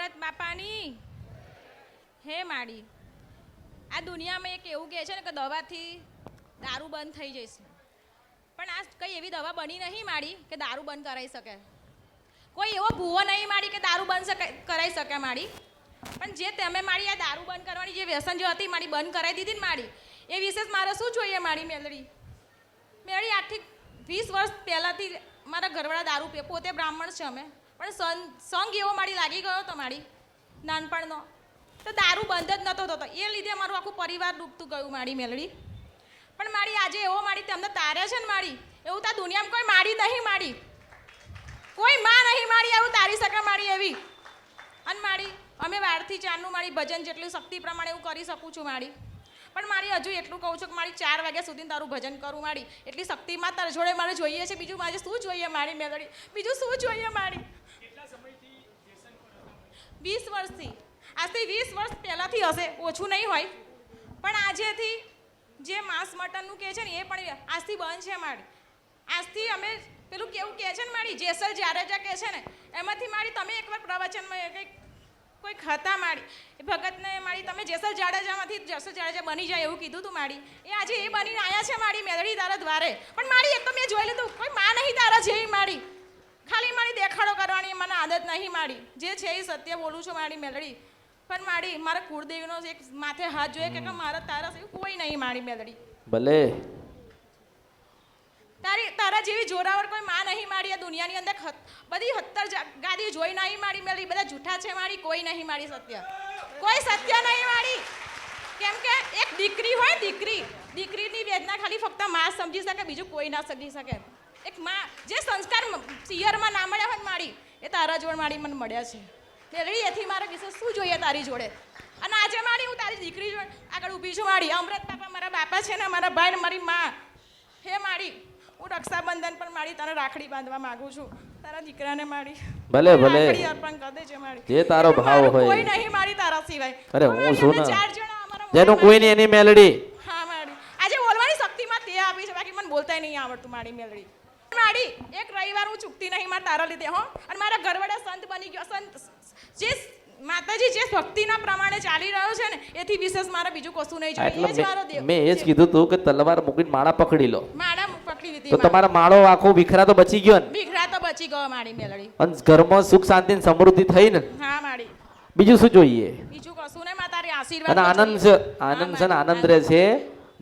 અમૃત બાપાની. હે માડી, આ દુનિયામાં એક એવું કહે છે ને કે દવાથી દારૂ બંધ થઈ જશે પણ આ કંઈ એવી દવા બની નહીં માડી કે દારૂ બંધ કરાવી શકે. કોઈ એવો ભૂવો નહીં માડી કે દારૂ બંધ કરાવી શકે માડી. પણ જે તમે માડી આ દારૂ બંધ કરવાની જે વ્યસન જે હતી માડી બંધ કરાવી દીધી ને માડી, એ વિશેષ મારે શું જોઈએ માડી મેલડી? મેળી આઠથી વીસ વર્ષ પહેલાંથી મારા ઘરવાળા દારૂ પીએ, પોતે બ્રાહ્મણ છે અમે. પણ સોંગ એવો મારી લાગી ગયો તો મારી નાનપણનો. તો દારૂ બંધ જ નહોતો થતો. એ લીધે મારું આખું પરિવાર ડૂબતું ગયું મારી મેલડી. પણ મારી આજે એવો મારી, તમને તારે છે ને મારી? એવું તા દુનિયામાં કોઈ મારી નહીં મારી. કોઈ માં નહીં મારી એવું તારી શકે મારી એવી. અને મારી, અમે વારથી ચારનું મારી ભજન જેટલી શક્તિ પ્રમાણે હું કરી શકું છું મારી. પણ મારી હજુ એટલું કહું છું કે મારી ચાર વાગ્યા સુધી તારું ભજન કરું મારી. એટલી શક્તિમાં તારા જોડે મારે જોઈએ છે. બીજું મારે શું જોઈએ મારી મેલડી? બીજું શું જોઈએ મારી? વીસ વર્ષથી. આજથી વીસ વર્ષ પહેલાંથી હશે, ઓછું નહીં હોય. પણ આજેથી જે માંસ મટનનું કહે છે ને, એ પણ આજથી બંધ છે મારી. આજથી અમે પેલું કેવું કહે છે ને મારી, જેસલ જાડેજા કહે છે ને, એમાંથી મારી તમે એકવાર પ્રવચનમાં કંઈક કોઈ ખાતા મારી. એ ભગતને મારી, તમે જેસલ જાડેજામાંથી જેસલ જાડેજા બની જાય એવું કીધું તું મારી. એ આજે એ બનીને આવ્યા છે મારી મેલડી તારા દ્વારે. પણ મારી એક તો મેં જોઈ લીધું, કોઈ માં નહીં તારા જેવી મારી. દેખાડો કરવાની મને આદત નહીં મારી. જે છે એ સત્ય બોલું છું મારી મેલડી. પણ મારી મારા કુળદેવીનો એક માથે હાથ જોઈએ કે મારા તારા સિવાય કોઈ નહીં મારી મેલડી. ભલે. તારી તારા જેવી જોરાવર કોઈ માં નહીં મારી આ દુનિયાની અંદર બધી હત્તર ગાદી જોઈ નહીં મારી મેલડી. બધા જૂઠા છે મારી કોઈ નહીં મારી સત્ય. કોઈ સત્ય નહીં મારી. કેમ કે એક દીકરી હોય દીકરી. દીકરીની વેદના ખાલી ફક્તમાં સમજી શકે બીજું કોઈ ના સમજી શકે. એક માં જે સંસ્કાર સિયરમાં ના મળ્યા હોય ને મારી એ તારા જોડે મારી મને મળ્યા છે. મેળવી એથી મારે વિશે શું જોઈએ તારી જોડે? અને આજે મારી હું તારી દીકરી જોડે આગળ ઊભી છું મારી. અમૃત બાપા મારા બાપા છે ને મારા ભાઈ ને મારી માં. હે મારી હું રક્ષાબંધન પણ મારી તને રાખડી બાંધવા માંગુ છું. તારા દીકરાને મારી ભલે, ભલે. રાખડી અર્પણ કરી દેજે મારી. જે તારો ભાવ હોય. કોઈ નહીં મારી તારા સિવાય. અરે હું છું ને. ચાર જણા અમારા જેનું કોઈ નહીં એની મેલડી. હા મારી. આજે બોલવાની શક્તિમાં તે આપી છે બાકી મને બોલતાય નહીં આવડતું મારી મેલડી. મારી એક રવિવાર હું ચૂકતી નહીં મારા તારા લીધે હો. અને મારા ઘરવાળા સંત બની ગયો. સંત જે માતાજી જે ભક્તિના પ્રમાણે ચાલી રહ્યો છે ને એથી વિશેષ મારે બીજું કશું નહીં જોઈએ. એ જ મારો દેવ મેં એ જ કીધું તું કે તલવાર મૂકીને માળા પકડી લો. માળા પકડી લીધી તો તમારા માળો આખો વિખરા તો બચી ગયો ને? વિખરા તો બચી ગયો મારી મેલડી. અને ઘરમાં સુખ શાંતિ ને સમૃદ્ધિ થઈ ને? હા મારી. બીજું શું જોઈએ? બીજું કશું નહીં માં તારી આશીર્વાદ અને આનંદ છે આનંદ છે આનંદ રહે છે.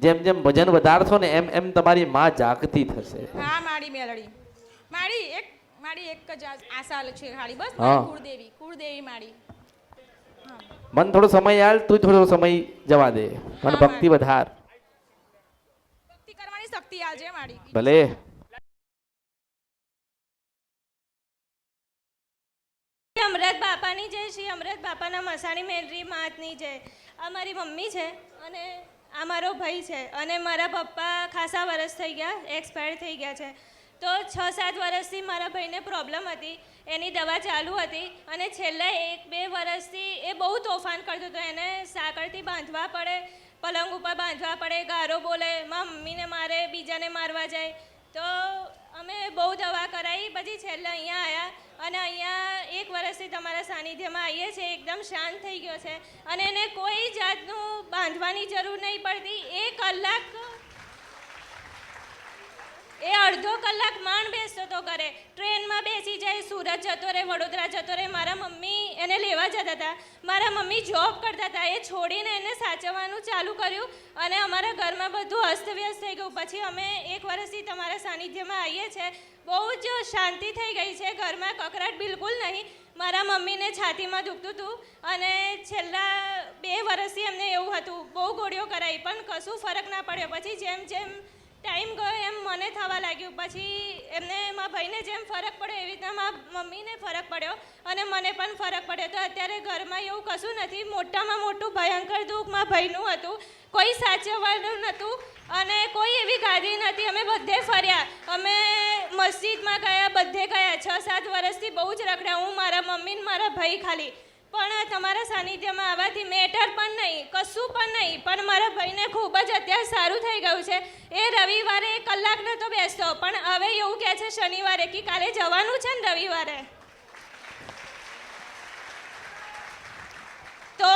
જેમ જેમ ભજન વધારશો ને એમ એમ તમારી માં જાગતી થશે. હા મારી મેલડી. મારી એક મારી એક જ આશા છે ખાલી બસ કુળદેવી કુળદેવી મારી. મન થોડો સમય આલ તું થોડો સમય જવા દે. મને ભક્તિ વધાર. ભક્તિ કરવાની શક્તિ આલજે મારી. ભલે. અમરત બાપાની જય શ્રી અમરત બાપાના મસાણી મેલરી માતની જય. આ મારી મમ્મી છે અને આ મારો ભાઈ છે અને મારા પપ્પા ખાસા વર્ષ થઈ ગયા એક્સપાયર થઈ ગયા છે. તો છ સાત વર્ષથી મારા ભાઈને પ્રોબ્લેમ હતી, એની દવા ચાલુ હતી અને છેલ્લા એક બે વર્ષથી એ બહુ તોફાન કરતો હતો, એને સાંકળથી બાંધવા પડે, પલંગ ઉપર બાંધવા પડે, ગારો બોલે, મમ્મીને મારે, બીજાને મારવા જાય. તો અમે બહુ દવા કરાવી પછી છેલ્લે અહીંયા આવ્યા અને અહીંયા એક વર્ષથી તમારા સાનિધ્યમાં આવીએ છીએ. એકદમ શાંત થઈ ગયો છે. અને એને કોઈ જાતનું બાંધવાની જરૂર નહીં પડતી. એ કલાક એ અડધો કલાક માંડ બેસતો તો ઘરે. ટ્રેનમાં બેસી જાય, સુરત જતો રહે, વડોદરા જતો રહે. મારા મમ્મી એને લેવા જતા હતા. મારા મમ્મી જોબ કરતા હતા. એ છોડીને એને સાચવવાનું ચાલુ કર્યું અને અમારા ઘરમાં બધું અસ્તવ્યસ્ત થઈ ગયું. પછી અમે એક વર્ષથી તમારા સાનિધ્યમાં આવીએ છીએ બહુ જ શાંતિ થઈ ગઈ છે. ઘરમાં કકરાટ બિલકુલ નહીં. મારા મમ્મીને છાતીમાં દુખતું હતું અને છેલ્લા બે વર્ષથી એમને એવું હતું. બહુ ગોળીઓ કરાવી પણ કશું ફરક ના પડ્યો. પછી જેમ જેમ ટાઈમ ગયો એમ મને થવા લાગ્યું. પછી એમને મારા ભાઈને જેમ ફરક પડ્યો એવી રીતના મારા મમ્મીને ફરક પડ્યો અને મને પણ ફરક પડ્યો. તો અત્યારે ઘરમાં એવું કશું નથી. મોટામાં મોટું ભયંકર દુઃખ મારા ભાઈનું હતું. કોઈ સાચવવાનું નહોતું અને કોઈ એવી ગાદી નથી અમે બધે ફર્યા. અમે મસ્જિદમાં ગયા, બધે ગયા. છ સાત વર્ષથી બહુ જ રખડ્યા હું, મારા મમ્મી મારા ભાઈ ખાલી. પણ તમારા સાનિધ્યમાં આવવાથી મેટર પણ નહીં, કશું પણ નહીં. પણ મારા ભાઈને ખૂબ જ અત્યારે સારું થઈ ગયું છે. એ રવિવારે એક કલાક નહોતો બેસતો, પણ હવે એવું કહે છે શનિવારે કે કાલે જવાનું છે ને રવિવારે. તો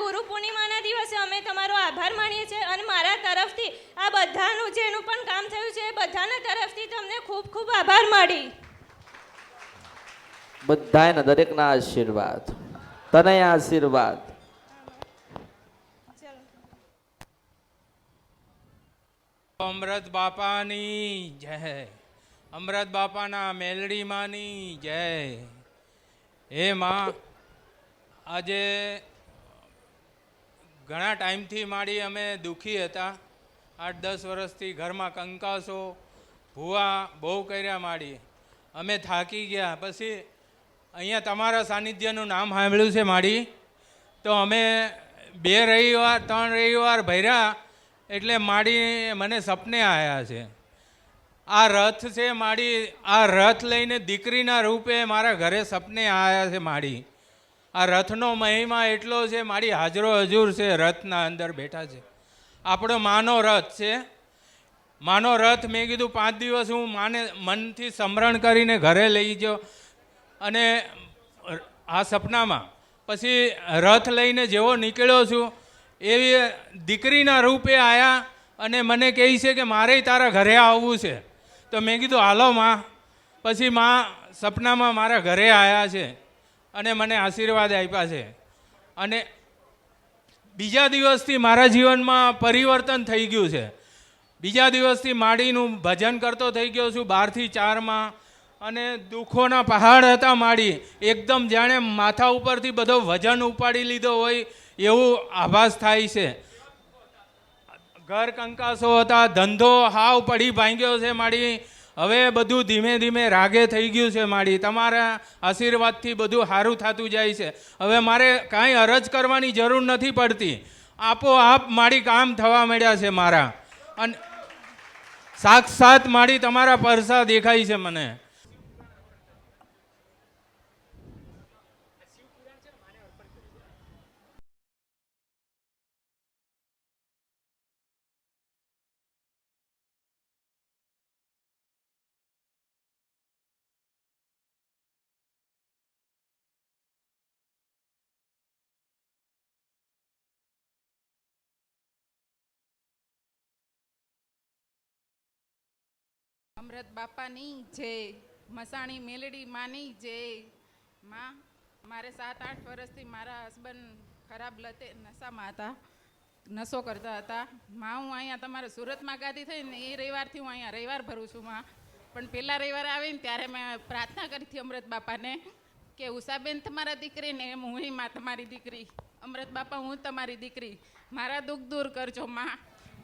ગુરુ પૂર્ણિમાના દિવસે અમે તમારો આભાર માનીએ છીએ અને મારા તરફથી આ બધાનું જેનું પણ કામ થયું છે, એ બધાના તરફથી તમને ખૂબ ખૂબ આભાર મળી બધાને દરેકના આશીર્વાદ. તને આશીર્વાદ. અમૃત બાપાની જય. અમૃત બાપાના મેલડીમાંની જય. હે માં, આજે ઘણા ટાઈમથી માડી અમે દુઃખી હતા. આઠ દસ વર્ષથી ઘરમાં કંકાસો, ભૂવા બહુ કર્યા માડી. અમે થાકી ગયા. પછી અહીંયા તમારા સાનિધ્યનું નામ સાંભળ્યું છે માડી? તો અમે બે રવિવાર, ત્રણ રવિવાર ભર્યા એટલે માડી મને સપને આવ્યા છે. આ રથ છે માડી, આ રથ લઈને દીકરીના રૂપે મારા ઘરે સપને આવ્યા છે માડી. આ રથનો મહિમા એટલો છે મારી હાજરો હજુર છે, રથના અંદર બેઠા છે. આપણો માનો રથ છે. માનો રથ મેં કીધું પાંચ દિવસ હું માને મનથી સ્મરણ કરીને ઘરે લઈ ગયો. અને આ સપનામાં પછી રથ લઈને જેવો નીકળ્યો છું, એવી દીકરીના રૂપે આવ્યા અને મને કહે છે કે મારે તારા ઘરે આવવું છે. તો મેં કીધું, હાલો માં. પછી માં સપનામાં મારા ઘરે આવ્યા છે અને મને આશીર્વાદ આપ્યા છે. અને બીજા દિવસથી મારા જીવનમાં પરિવર્તન થઈ ગયું છે. બીજા દિવસથી માડીનું ભજન કરતો થઈ ગયો છું. બારથી ચારમાં અને દુઃખોના પહાડ હતા માડી. એકદમ જાણે માથા ઉપરથી બધો વજન ઉપાડી લીધો હોય એવું આભાસ થાય છે. ઘર કંકાસો હતા, ધંધો હાવ પડી ભાંગ્યો છે માડી. હવે બધું ધીમે ધીમે રાગે થઈ ગયું છે માડી. તમારા આશીર્વાદથી બધું સારું થતું જાય છે. હવે મારે કાંઈ અરજ કરવાની જરૂર નથી પડતી. આપોઆપ માડી કામ થવા માંડ્યા છે મારા. અને સાક્ષાત માડી તમારા પરસા દેખાય છે મને. અમૃત બાપાની જય મસાણી મેલડી માની જય માં, મારે સાત, આઠ વર્ષથી મારા હસબન્ડ ખરાબ લતે, નશામાં હતા, નશો કરતા હતા. માં, હું અહીંયા તમારે સુરતમાં ગાદી થઈ ને એ રવિવારથી હું અહીંયા રવિવાર ભરું છું, માં. પણ પહેલાં રવિવાર આવીને ત્યારે મેં પ્રાર્થના કરી હતી અમૃત બાપાને કે ઉષાબેન તમારા દીકરી ને એમ હું માં તમારી દીકરી. અમૃત બાપા, હું તમારી દીકરી. મારા દુઃખ દૂર કરજો, માં.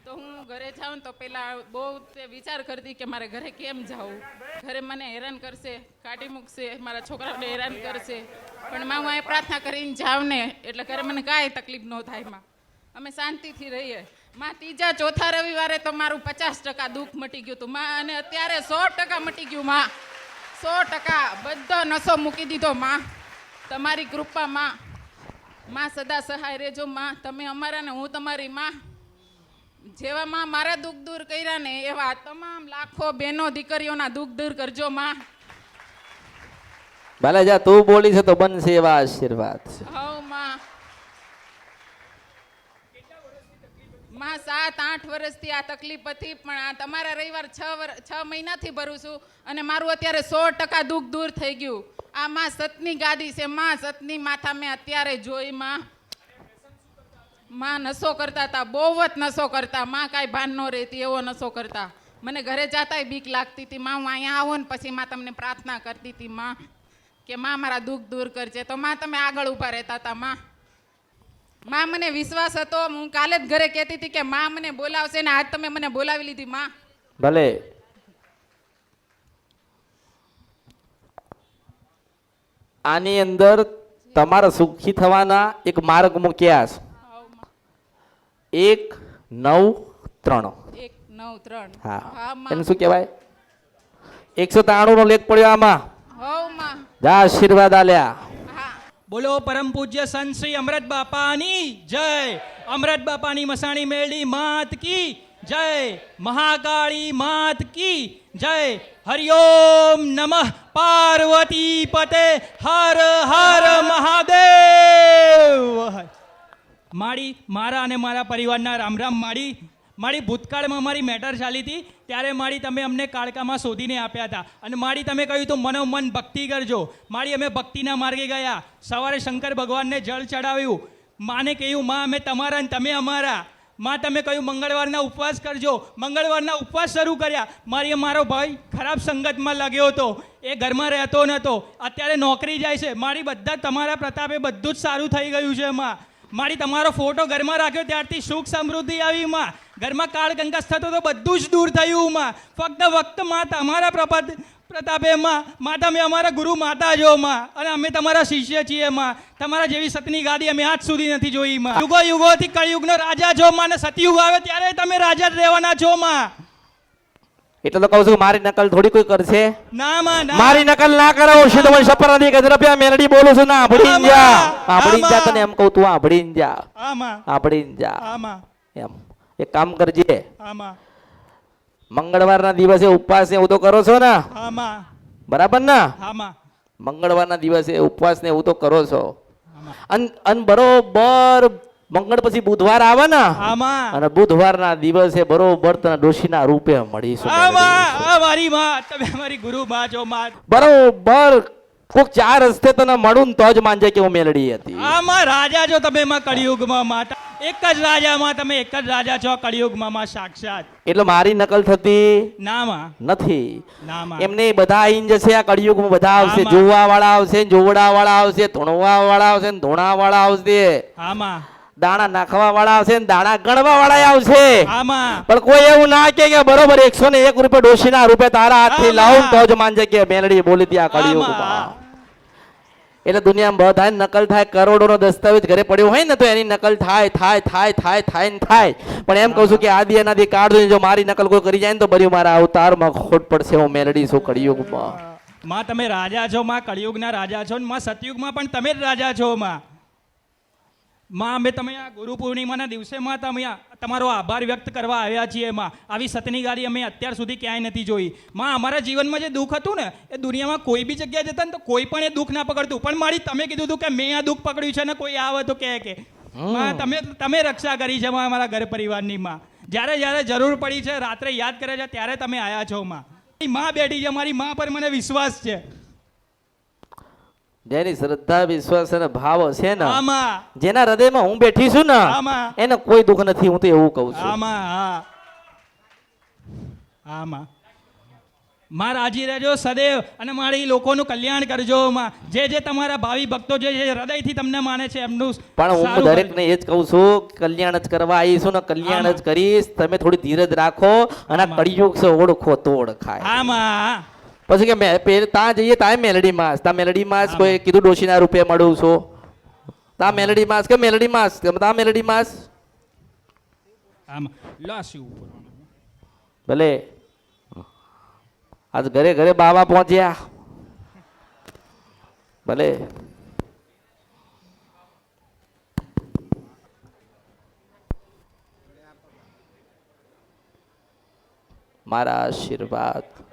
તો હું ઘરે જાઉં તો પેલા બહુ તે વિચાર કરતી કે મારે ઘરે કેમ જાવું ઘરે મને હેરાન કરશે, કાઢી મૂકશે, મારા છોકરાઓને હેરાન કરશે. પણ માં હું એ પ્રાર્થના કરીને જાઉં ને, એટલે ઘરે મને કાંઈ તકલીફ ન થાયમાં. અમે શાંતિથી રહીએ. માં, ત્રીજા ચોથા રવિવારે તો મારું પચાસ ટકા દુઃખ મટી ગયું હતું. માં, અને અત્યારે સો ટકા મટી ગયું માં. સો ટકા બધો નશો મૂકી દીધો માં. તમારી કૃપા માં. માં, સદા સહાય રહેજો માં. તમે અમારા ને હું તમારી માં જેવા માં મારા દુઃખ દૂર કર્યા ને એવા તમામ લાખો બહેનો દીકરીઓના દુઃખ દૂર કરજો માં. ભલે જા તું બોલી છે તો બનશે એવા આશીર્વાદ છે. હવમાં. માં સાત આઠ વર્ષથી આ તકલીફ હતી પણ આ તમારા રવિવાર છ છ મહિનાથી ભરું છું અને મારું અત્યારે સો ટકા દુઃખ દૂર થઈ ગયું. આ માં સતની ગાદી છે માં સતની માથા મેં અત્યારે જોઈ માં. માં નશો કરતા હતા, બહુ જ નશો કરતા. માં કાંઈ ભાન ન રહેતી, એવો નશો કરતા. મને ઘરે જાતાય બીક લાગતી હતી. માં, હું અહીંયા આવો ને પછી માં તમને પ્રાર્થના કરતી હતી, માં, કે માં, મારા દુઃખ દૂર કરજે. તો માં, તમે આગળ ઊભા રહેતા હતા, માં. માં મને વિશ્વાસ હતો. હું કાલે જ ઘરે કહેતી હતી કે માં મને બોલાવશે ને આજ તમે મને બોલાવી લીધી, માં. ભલે. આની અંદર તમારા સુખી થવાના એક માર્ગ મૂક્યા છે. એક નવ ત્રણ. એક નવ ત્રણ. હા. હા એને શું કહેવાય? એકસો ત્રાણું નો લેખ પડ્યો આમાં. જા આશીર્વાદ આલ્યા. હા. બોલો પરમ પૂજ્ય સંત શ્રી અમૃત બાપાની જય. અમૃત બાપાની મસાણી મેળી માત કી જય. મહાકાળી માત કી જય. હરિઓમ નમઃ પાર્વતી પતે. હર હર મહાદેવ. મારી, મારા અને મારા પરિવારના રામ રામ મારી મારી ભૂતકાળમાં મારી મેટર ચાલી હતી, ત્યારે મારી તમે અમને કાળકામાં શોધીને આપ્યા હતા. અને મારી તમે કહ્યું તો મનોમન ભક્તિ કરજો. મારી અમે ભક્તિના માર્ગે ગયા. સવારે શંકર ભગવાનને જળ ચડાવ્યું. માને કહ્યું, માં, અમે તમારા અને તમે અમારા. માં, તમે કહ્યું, મંગળવારના ઉપવાસ કરજો. મંગળવારના ઉપવાસ શરૂ કર્યા. મારી મારો ભાઈ ખરાબ સંગતમાં લાગ્યો હતો. એ ઘરમાં રહેતો નહોતો અત્યારે નોકરી જાય છે. મારી બધા તમારા પ્રતાપે બધું જ સારું થઈ ગયું છે, માં. મારી તમારો ફોટો ઘરમાં રાખ્યો ત્યારથી સુખ સમૃદ્ધિ આવી, માં. ઘરમાં કાળ કંકાસ થતો તો બધું જ દૂર થયું, માં. ફક્ત વક્ત, માં, તમારા પ્રપત પ્રતાપે, માં. માં તમે અમારા ગુરુ માતા જો, માં. અને અમે તમારા શિષ્ય છીએ, માં. તમારા જેવી સતની ગાદી અમે આજ સુધી નથી જોઈ, માં. યુગો યુગોથી કળયુગનો રાજા જો, માં, અને સતયુગ આવે ત્યારે તમે રાજા જ રહેવાના છો, માં. એટલે તો કહું છું મારી નકલ થોડી કોઈ કરશે. મારી નકલ ના કરો શુદ્ધ વંશ સપર ગજરાપિયા મેલડી બોલું છું? ના આભડી જા. આભડી જા તને એમ કહું તું આભડી જા. આભડી જા. એમ. એક કામ કરજે. મંગળવારના દિવસે ઉપવાસ ને એવું તો કરો છો ને? બરાબર ને? મંગળવારના દિવસે ઉપવાસ ને એવું તો કરો છો. અન બરોબર મંગળ પછી બુધવાર આવે ને અને બુધવાર ના દિવસે બરોબર તને ડોશીના રૂપે મળીશું. હા માં મેળવીશું. હા મારી માં તમે મારી ગુરુ માં છો માં. બરોબર કોક ચાર રસ્તે તને મળું ને તો જ માનજે કે હું મેલડી હતી. આમાં રાજા છો તમે માં કળિયુગમાં માતા એક જ રાજામાં તમે એક જ રાજા છો કળિયુગમાં માં સાક્ષાત. એટલે મારી નકલ થતી ના માં. નથી. ના માં. એમને બધા આઈને જશે આ કળિયુગમાં બધા આવશે. જોવા વાળા આવશે જોવડા વાળા આવશે ધોણવા વાળા આવશે ધોણા વાળા આવશે. હા માં. દાણા નાખવા વાળા આવશે ને દાણા ગણવા વાળા આવશે પણ કોઈ એવું ના કે બરોબર એકસો ને એક રૂપિયા ડોશીના રૂપે તારા હાથથી. લાવું તો જ માનજે કે મેલડી બોલી ત્યાં કળિયુગ એટલે દુનિયામાં બધા નકલ થાય કરોડોનો દસ્તાવેજ ઘરે પડ્યો હોય ને તો એની નકલ થાય થાય થાય થાય થાય ને થાય. પણ એમ કહું છું કે આદિ એનાથી કાઢ જો મારી નકલ કોઈ કરી જાય ને તો બર્યું મારા અવતારમાં ખોટ પડશે હું મેલડી છું કળિયુગમાં માં તમે રાજા છો માં કળિયુગના રાજા છો ને માં સતયુગમાં પણ તમે જ રાજા છો માં. માં અમે તમે આ ગુરુ પૂર્ણિમાના દિવસે માં તમે તમારો આભાર વ્યક્ત કરવા આવ્યા છીએ માં. આવી સતની ગાડી અમે અત્યાર સુધી ક્યાંય નથી જોઈ. માં અમારા જીવનમાં જે દુઃખ હતું ને એ દુનિયામાં કોઈ બી જગ્યાએ જતા ને તો કોઈ પણ એ દુઃખ ના પકડતું. પણ મારી તમે કીધું હતું કે મેં આ દુઃખ પકડ્યું છે ને કોઈ આવે તો કહે કે. માં તમે તમે રક્ષા કરી છે માં અમારા ઘર પરિવારની માં. જ્યારે જ્યારે જરૂર પડી છે રાત્રે યાદ કરે છે ત્યારે તમે આયા છો માં. માં બેઠી છે મારી માં પર મને વિશ્વાસ છે. જેની શ્રદ્ધા વિશ્વાસ અને ભાવ છે ને જેના હૃદયમાં હું બેઠી છું ને એને કોઈ દુઃખ નથી હું તો એવું કહું છું. આમાં આમાં. માં રાજી રહેજો સદૈવ અને મારી લોકોનું કલ્યાણ કરજો માં. જે જે તમારા ભાવિ ભક્તો જે હૃદયથી તમને માને છે એમનું પણ હું દરેકને એ જ કહું છું કલ્યાણ જ કરવા આવીશું ને કલ્યાણ જ કરીશ. તમે થોડી ધીરજ રાખો અને કળિયુગ છે ઓળખો તો ઓળખાય આમાં. પછી કે મેં ત્યાં જઈએ ત્યાં મેલડી માસ. ત્યાં મેલડી માસ કોઈ કીધું ડોશીના રૂપે મળું છો. ત્યાં મેલડી માસ કે મેલડી માસ? ત્યાં મેલડી માસ? ભલે. આજ ઘરે ઘરે બાવા પહોંચ્યા. ભલે. મારા આશીર્વાદ.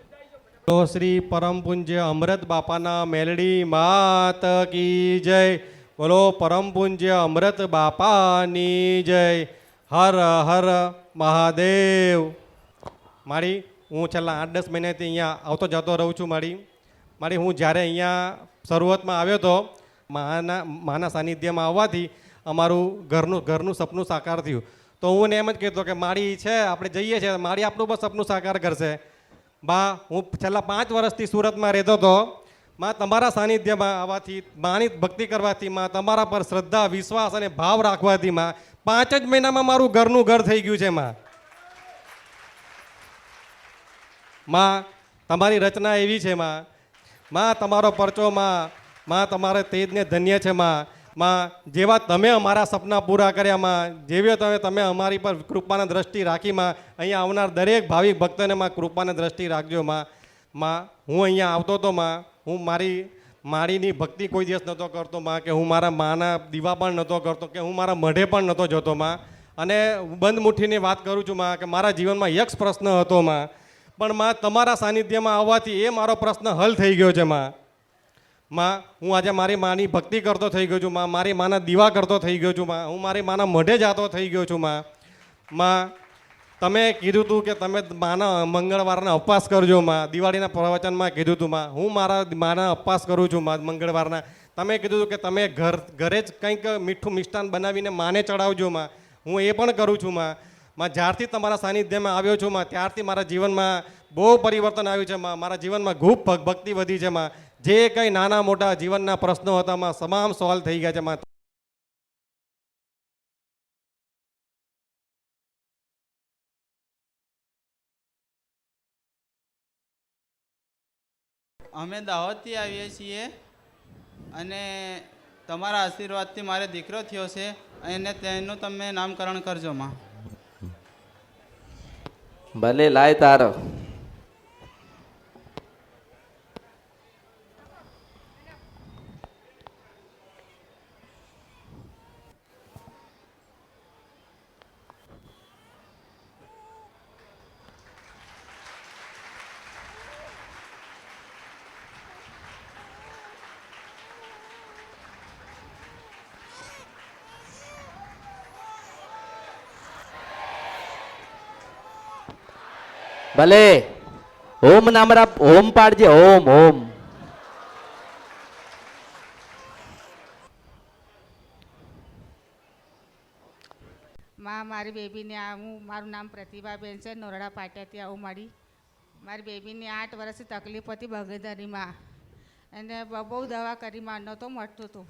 તો શ્રી પરમ પૂજ્ય અમૃત બાપાના મેલડી માત કી જય. બોલો, પરમ પૂજ્ય અમૃત બાપાની જય. હર હર મહાદેવ. મારી, હું છેલ્લા આઠ દસ મહિનાથી અહીંયા આવતો જતો રહું છું મારી. મારી, હું જ્યારે અહીંયા શરૂઆતમાં આવ્યો હતો માના માના સાનિધ્યમાં આવવાથી અમારું ઘરનું ઘરનું સપનું સાકાર થયું. તો હું એમ જ કહેતો કે મારી છે, આપણે જઈએ છીએ, મારી આપણું પણ સપનું સાકાર કરશે. બા, હું છેલ્લા પાંચ વર્ષથી સુરતમાં રહેતો હતો. માં, તમારા સાનિધ્યમાં આવવાથી, માની ભક્તિ કરવાથી, માં, તમારા પર શ્રદ્ધા, વિશ્વાસ અને ભાવ રાખવાથી, માં, પાંચ જ મહિનામાં મારું ઘરનું ઘર થઈ ગયું છે, માં. માં, તમારી રચના એવી છે, માં. માં, તમારો પરચો, માં. માં, તમારે તેજને ધન્ય છે, માં. માં, જેવા તમે અમારા સપના પૂરા કર્યામાં જેવી તમે તમે અમારી પર કૃપાના દ્રષ્ટિ રાખી માં, અહીંયા આવનાર દરેક ભાવિક ભક્તોને માં કૃપાના દ્રષ્ટિ રાખજો માં. માં, હું અહીંયા આવતો હતો માં, હું મારી મારીની ભક્તિ કોઈ દિવસ નહોતો કરતો માં, કે હું મારા માના દીવા પણ નહોતો કરતો, કે હું મારા મઢે પણ નહોતો જતો માં. અને બંધ મુઠ્ઠીની વાત કરું છું માં, કે મારા જીવનમાં યક્ષ પ્રશ્ન હતો માં. પણ માં, તમારા સાનિધ્યમાં આવવાથી એ મારો પ્રશ્ન હલ થઈ ગયો છે માં. માં, હું આજે મારી માની ભક્તિ કરતો થઈ ગયો છું, માં, મારી માના દીવા કરતો થઈ ગયો છું, માં, હું મારી માના મઢે જાતો થઈ ગયો છું, માં. માં, તમે કીધું હતું કે તમે માના મંગળવારના ઉપવાસ કરજો, માં. દિવાળીના પ્રવચનમાં કીધું હતું માં, હું મારા માના ઉપવાસ કરું છું, માં, મંગળવારના. તમે કીધું હતું કે તમે ઘર, ઘરે જ કંઈક મીઠું મિષ્ટાન બનાવીને માને ચડાવજો, માં. હું એ પણ કરું છું, માં. માં, જ્યારથી તમારા સાનિધ્યમાં આવ્યો છું, માં, ત્યારથી મારા જીવનમાં બહુ પરિવર્તન આવ્યું છે, માં. મારા જીવનમાં ખૂબ ભક- ભક્તિ વધી છે, માં. જે કંઈ નાના મોટા જીવનના પ્રશ્નો હતા માં તમામ સોલ્વ થઈ ગયા છે. માતા અમે દાહોદથી આવીએ છીએ અને તમારા આશીર્વાદથી મારે દીકરો થયો છે અને તેનું તમે નામકરણ કરજો માં. ભલે લાય તારો. ભલે. ઓમ નામરા ઓમ પાડજે ઓમ ઓમમાં, મારી બેબીને આ હું, મારું નામ પ્રતિભાબેન છે, નોરડા પાટિયાથી આવું મારી મારી બેબીને આઠ વર્ષથી તકલીફ હતી બગેદારીમાં એને બહુ દવા કરી, માં નહોતો મળતું હતું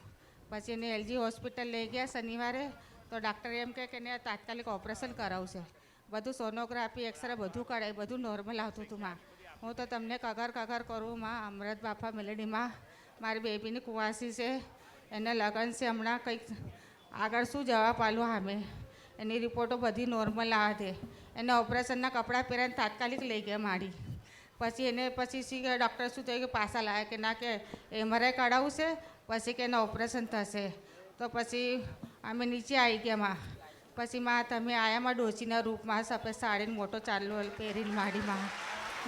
પછી એને એલજી હોસ્પિટલ લઈ ગયા શનિવારે. તો ડાક્ટર એમ કહે કે એને તાત્કાલિક ઓપરેશન કરાવશે બધું સોનોગ્રાફી એક્સરે બધું કરાય, બધું નોર્મલ આવતું હતું માં. હું તો તમને કગર કગર કરું માં, અમૃત બાપા મેલેડીમાં મારી બેબીની કુવાસી છે, એને લગ્ન છે હમણાં કંઈક. આગળ શું જવાબ આલું અમે એની રિપોર્ટો બધી નોર્મલ આવે છે. એને ઓપરેશનના કપડાં પહેરાને તાત્કાલિક લઈ ગયા મારી. પછી એને, પછી શી કે ડૉક્ટર શું થયું કે પાછા લાવે કે ના કે એમઆરઆઈ કઢાવવું છે, પછી કે એને ઓપરેશન થશે. તો પછી અમે નીચે આવી ગયા માં. પછી માં તમે આયા માં ડોસીના રૂપમાં સફેદ સાડીને મોટો ચાલ્લો પહેરીને માડીમાં.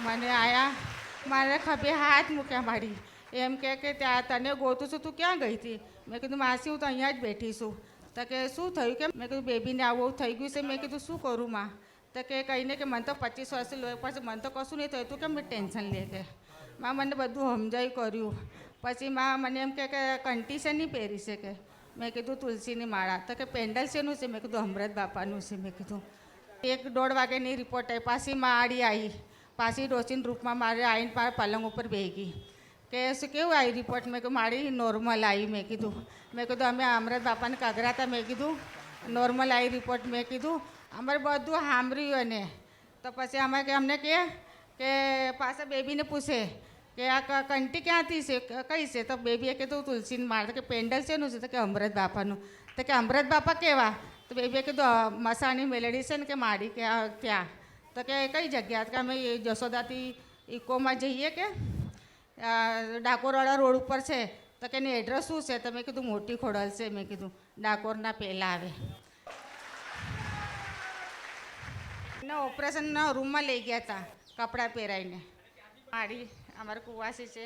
મને આયા, મારે ખભે હાથ મૂક્યા મારી. એમ કે કે ત્યાં તને ગોતું છું, તું ક્યાં ગઈ હતી? મેં કીધું, માસી, હું તો અહીંયા જ બેઠી છું. તો કે, શું થયું કે? મેં કીધું, બેબીને આવું થઈ ગયું છે. મેં કીધું, શું કરું માં? તો કે કહીને કે, મને તો પચીસ વર્ષ લો પછી મને તો કશું નહીં થયું. તું કેમ ટેન્શન લે કે? માં મને બધું સમજાયું કર્યું. પછી માં મને એમ કે કે કંટી નહીં પહેરી છે કે. મેં કીધું તુલસીની માળા. તો કે પેન્ડલ શેનું છે? મેં કીધું અમૃત બાપાનું છે, મેં કીધું. એક દોઢ વાગ્યાની રિપોર્ટ આવી પાછી માળી આવી પાછી ડોસીના રૂપમાં મારે આવીને મારા પલંગ ઉપર બેહી ગઈ. કે શું કેવું આવી રિપોર્ટ મેં કીધું, મારી નોર્મલ આવી મેં કીધું. મેં કીધું, અમે અમૃત બાપાને કગરા મેં કીધું. નોર્મલ આવી રિપોર્ટ મેં કીધું. અમારે બધું સાંભળ્યું એને. તો પછી અમે કે અમને કહે કે પાછા બેબીને પૂછે કે આ કંટી ક્યાંથી છે? કઈ છે? તો બેબીએ કીધું તુલસીને માળ કે પેન્ડલ શેનું છે તો કે અમૃત બાપાનું. તો કે અમૃત બાપા કેવા? તો બેબીએ કીધું "અ, મસાણી મેલડી છે ને કે માડી કે ક્યાં? તો કે કઈ જગ્યા? કે અમે એ જશોદાથી ઇકોમાં જઈએ કે ડાકોરવાળા રોડ ઉપર છે. તો કે એનું એડ્રેસ શું છે? તો મેં કીધું મોટી ખોડલ છે મેં કીધું. ડાકોરના પહેલાં આવે. એના ઓપરેશનના રૂમમાં લઈ ગયા હતા કપડાં પહેરાવીને મારી અમારી કુવાસી છે.